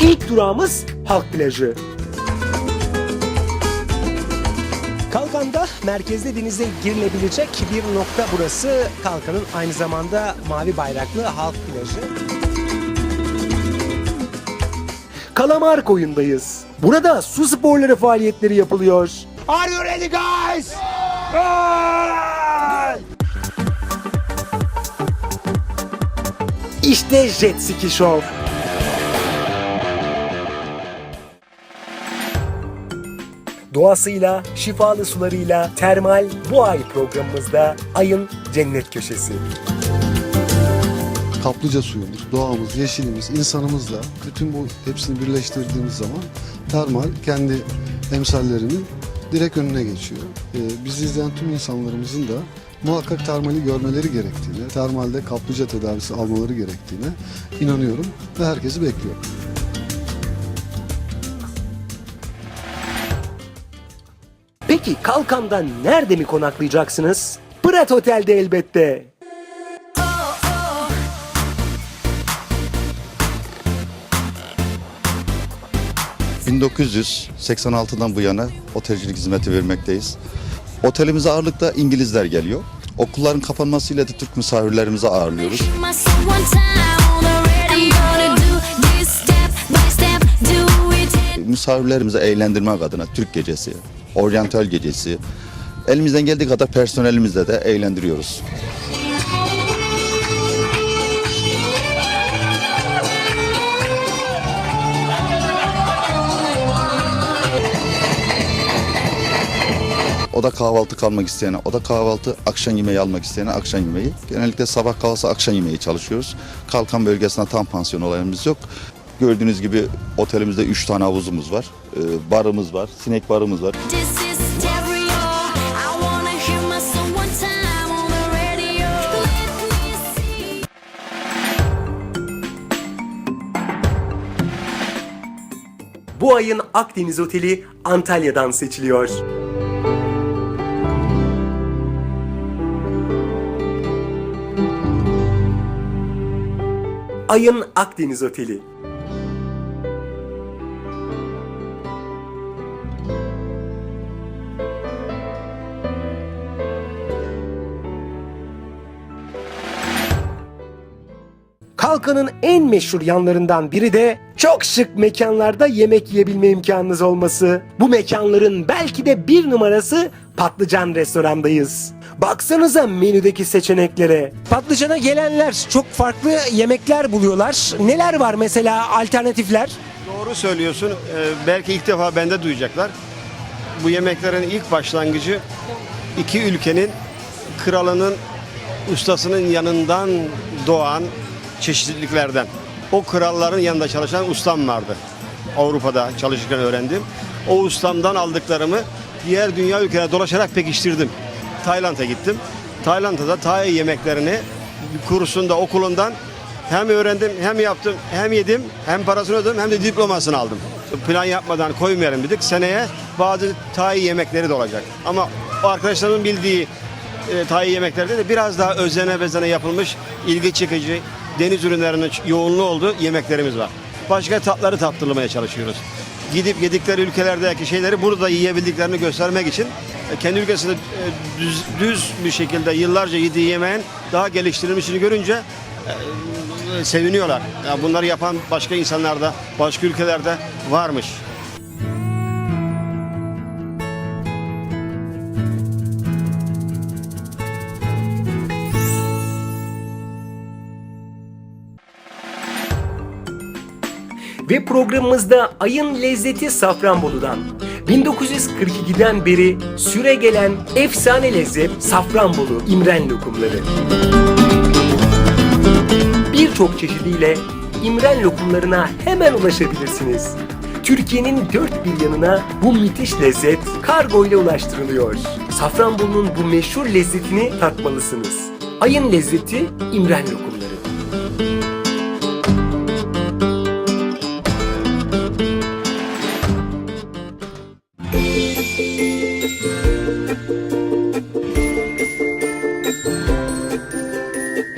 İlk durağımız Halk Plajı. Kalkan'da merkezde denize girilebilecek bir nokta burası. Kalkan'ın aynı zamanda mavi bayraklı halk plajı. Kalamar koyundayız. Burada su sporları faaliyetleri yapılıyor. Are you ready guys? Roll! İşte Jet Ski Show. Doğasıyla, şifalı sularıyla termal bu ay programımızda Ayın Cennet Köşesi. kaplıca suyumuz, doğamız, yeşilimiz, insanımızla bütün bu hepsini birleştirdiğimiz zaman termal kendi emsallerinin direkt önüne geçiyor. Ee, bizi izleyen tüm insanlarımızın da muhakkak termali görmeleri gerektiğine, termalde kaplıca tedavisi almaları gerektiğine inanıyorum ve herkesi bekliyorum. Peki Kalkan'da nerede mi konaklayacaksınız? Pırat Otel'de elbette. Ee, 1986'dan bu yana otelcilik hizmeti vermekteyiz. Otelimize ağırlıkta İngilizler geliyor. Okulların kapanmasıyla da Türk misafirlerimizi ağırlıyoruz. Misafirlerimizi eğlendirmek adına Türk gecesi, oryantal gecesi, elimizden geldiği kadar personelimizle de eğlendiriyoruz. O da kahvaltı kalmak isteyene, o da kahvaltı, akşam yemeği almak isteyene akşam yemeği. Genellikle sabah kahvaltısı, akşam yemeği çalışıyoruz. Kalkan bölgesinde tam pansiyon olayımız yok. Gördüğünüz gibi otelimizde 3 tane havuzumuz var. Ee, barımız var, sinek barımız var. Bu ayın Akdeniz Oteli Antalya'dan seçiliyor. Ayın Akdeniz Oteli. Kalkanın en meşhur yanlarından biri de çok şık mekanlarda yemek yiyebilme imkanınız olması. Bu mekanların belki de bir numarası Patlıcan Restoran'dayız. Baksanıza menüdeki seçeneklere. Patlıcana gelenler çok farklı yemekler buluyorlar. Neler var mesela alternatifler? Doğru söylüyorsun. Ee, belki ilk defa bende duyacaklar. Bu yemeklerin ilk başlangıcı iki ülkenin kralının ustasının yanından doğan çeşitliliklerden. O kralların yanında çalışan ustam vardı. Avrupa'da çalışırken öğrendim. O ustamdan aldıklarımı diğer dünya ülkelerine dolaşarak pekiştirdim. Tayland'a gittim. Tayland'da da Tay yemeklerini kursunda, okulundan hem öğrendim, hem yaptım, hem yedim, hem parasını ödedim, hem de diplomasını aldım. Plan yapmadan koymayalım dedik. Seneye bazı Tay yemekleri de olacak. Ama o arkadaşlarımın bildiği e, Tay yemeklerde de biraz daha özene bezene yapılmış, ilgi çekici, deniz ürünlerinin yoğunluğu olduğu yemeklerimiz var. Başka tatları tattırmaya çalışıyoruz. Gidip yedikleri ülkelerdeki şeyleri burada yiyebildiklerini göstermek için e, kendi ülkesinde e, düz, düz bir şekilde yıllarca yediği yemeğin daha geliştirilmişini görünce e, seviniyorlar. Bunları yapan başka insanlarda, başka ülkelerde varmış. Ve programımızda ayın lezzeti Safranbolu'dan. 1942'den beri süre gelen efsane lezzet Safranbolu İmren lokumları. Birçok çeşidiyle İmren lokumlarına hemen ulaşabilirsiniz. Türkiye'nin dört bir yanına bu müthiş lezzet kargo ile ulaştırılıyor. Safranbolu'nun bu meşhur lezzetini tatmalısınız. Ayın lezzeti İmren lokumları.